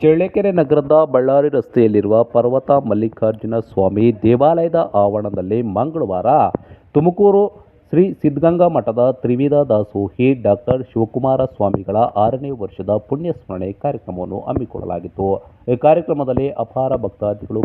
ಚಳ್ಳಕೆರೆ ನಗರದ ಬಳ್ಳಾರಿ ರಸ್ತೆಯಲ್ಲಿರುವ ಪರ್ವತ ಮಲ್ಲಿಕಾರ್ಜುನ ಸ್ವಾಮಿ ದೇವಾಲಯದ ಆವರಣದಲ್ಲಿ ಮಂಗಳವಾರ ತುಮಕೂರು ಶ್ರೀ ಸಿದ್ಧಗಂಗಾ ಮಠದ ತ್ರಿವಿಧ ದಾಸೋಹಿ ಡಾಕ್ಟರ್ ಶಿವಕುಮಾರ ಸ್ವಾಮಿಗಳ ಆರನೇ ವರ್ಷದ ಪುಣ್ಯಸ್ಮರಣೆ ಕಾರ್ಯಕ್ರಮವನ್ನು ಹಮ್ಮಿಕೊಳ್ಳಲಾಗಿತ್ತು. ಈ ಕಾರ್ಯಕ್ರಮದಲ್ಲಿ ಅಪಾರ ಭಕ್ತಾದಿಗಳು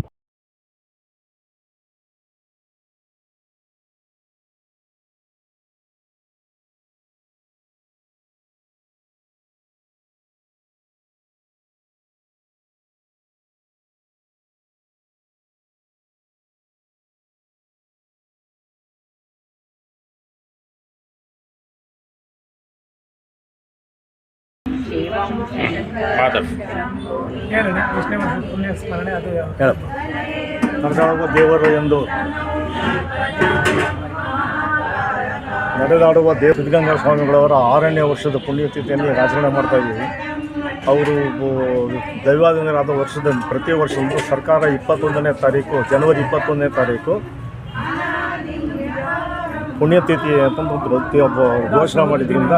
ಮಾತಾಡು ಹೇಳಪ್ಪ. ನಡೆದಾಡುವ ದೇವರು ಎಂದು. ನಡೆದಾಡುವ ದೇವ ಸಿದ್ಧಗಂಗಾ ಸ್ವಾಮಿಗಳವರ ಆರನೇ ವರ್ಷದ ಪುಣ್ಯತಿಥಿಯಲ್ಲಿ ಆಚರಣೆ ಮಾಡ್ತಾ ಇದ್ದೀವಿ. ಅವರು ದೈವಾಧೀನರಾದ ವರ್ಷದ ಪ್ರತಿ ವರ್ಷದಂದು ಸರ್ಕಾರ ಇಪ್ಪತ್ತೊಂದನೇ ತಾರೀಕು ಜನವರಿ ಇಪ್ಪತ್ತೊಂದನೇ ತಾರೀಕು ಪುಣ್ಯತಿಥಿ ಅಂತಂದು ಪ್ರತಿ ಒಬ್ಬ ಘೋಷಣೆ ಮಾಡಿದ್ರಿಂದ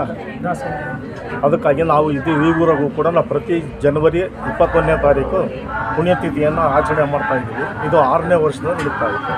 ಅದಕ್ಕಾಗಿ ನಾವು ಇದು ಈವರೆಗೂ ಕೂಡ ನಾವು ಪ್ರತಿ ಜನವರಿ ಇಪ್ಪತ್ತೊಂದನೇ ತಾರೀಕು ಪುಣ್ಯತಿಥಿಯನ್ನು ಆಚರಣೆ ಮಾಡ್ತಾ ಇದ್ದೀವಿ. ಇದು ಆರನೇ ವರ್ಷದ ನಡೀತಾ ಇದೆ